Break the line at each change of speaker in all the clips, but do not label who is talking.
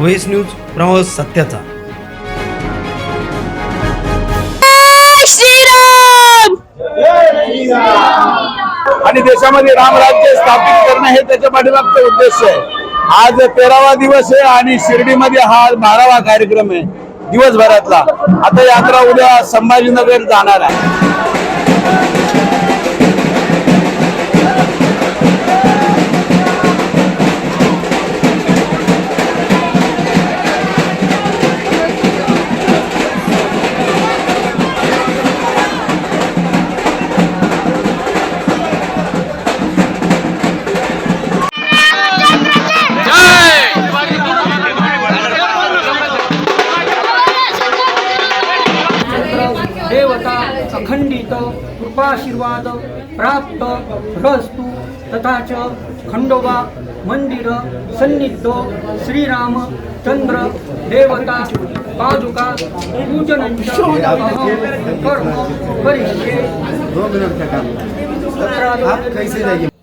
Voice news प्रवास सत्याचा.
श्रीराम!
आणि देशामध्ये रामराज्य स्थापित करणं हे त्याच्या पाठीमागचा उद्देश आहे. आज तेरावा दिवस आहे आणि शिर्डीमध्ये हा बारावा कार्यक्रम आहे दिवसभरातला. आता यात्रा उद्या संभाजीनगर जाणार आहे.
कृपाशीर्वाद प्राप्त रस्तु तथा च खंडोबा मंदिर सन्निध श्रीराम चंद्र देवता पादुका पूजनंच कर्म करिष्ये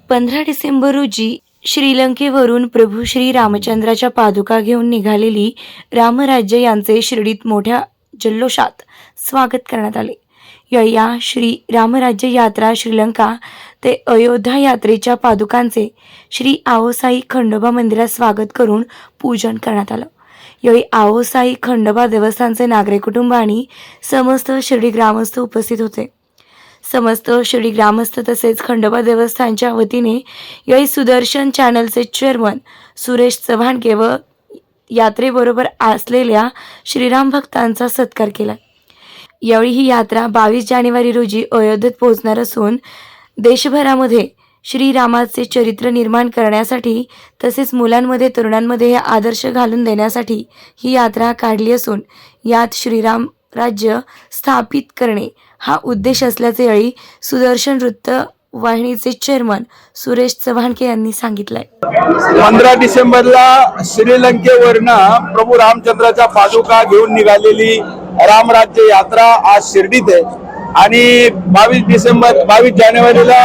पंधरा डिसेंबर रोजी श्रीलंकेवरून प्रभू श्री रामचंद्राच्या पादुका घेऊन निघालेली रामराज्य यांचे शिर्डीत मोठ्या जल्लोषात स्वागत करण्यात आले. यया श्री रामराज्य यात्रा श्रीलंका ते अयोध्या यात्रेच्या पादुकांचे श्री आओसाई खंडोबा मंदिरात स्वागत करून पूजन करण्यात आलं. यावेळी आओसाई खंडोबा देवस्थानचे नागरिक कुटुंब आणि समस्त शिर्डी ग्रामस्थ उपस्थित होते. समस्त शिर्डी ग्रामस्थ तसेच खंडोबा देवस्थानच्या वतीने यावेळी सुदर्शन चॅनलचे चेअरमन सुरेश चव्हाणके व यात्रेबरोबर असलेल्या श्रीराम भक्तांचा सत्कार केला. यावेळी ही यात्रा बावीस जानेवारी रोजी अयोध्येत पोहोचणार असून देशभरामध्ये श्रीरामाचे चरित्र निर्माण करण्यासाठी तसेच मुलांमध्ये तरुणांमध्ये हे आदर्श घालून देण्यासाठी ही यात्रा काढली असून यात श्रीराम राज्य स्थापित करणे हा उद्देश असल्याचे यावेळी सुदर्शन वृत्त वाहिनीचे चेअरमन सुरेश चव्हाणके यांनी सांगितलंय.
पंधरा डिसेंबरला श्रीलंकेवरनं प्रभू रामचंद्राच्या पादुका घेऊन निघालेली रामराज्य यात्रा आज शिर्डीत आहे. आणि बावीस डिसेंबर बावीस जानेवारीला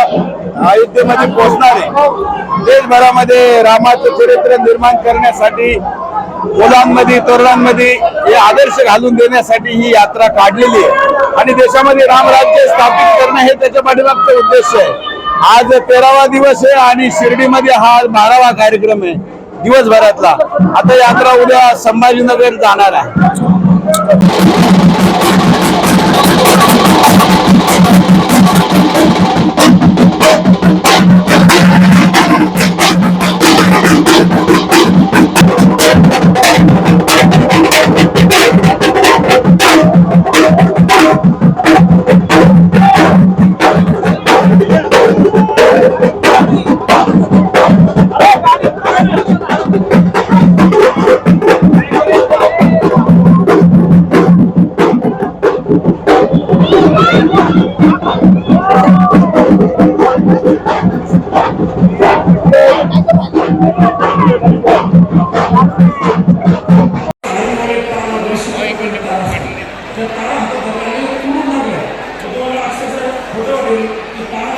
अयोध्येमध्ये पोहोचणार आहे. देशभरामध्ये रामाचं चरित्र निर्माण करण्यासाठी मुलांमध्ये तरुणांमध्ये हे आदर्श घालून देण्यासाठी ही यात्रा काढलेली आहे. आणि देशामध्ये रामराज्य स्थापित करणं हे त्याच्या पाठीमागचा उद्देश आहे. आज तेरावा दिवस आहे आणि शिर्डीमध्ये हा बारावा कार्यक्रम आहे दिवसभरातला. आता यात्रा उद्या संभाजीनगर जाणार आहे. Thank you. cantar.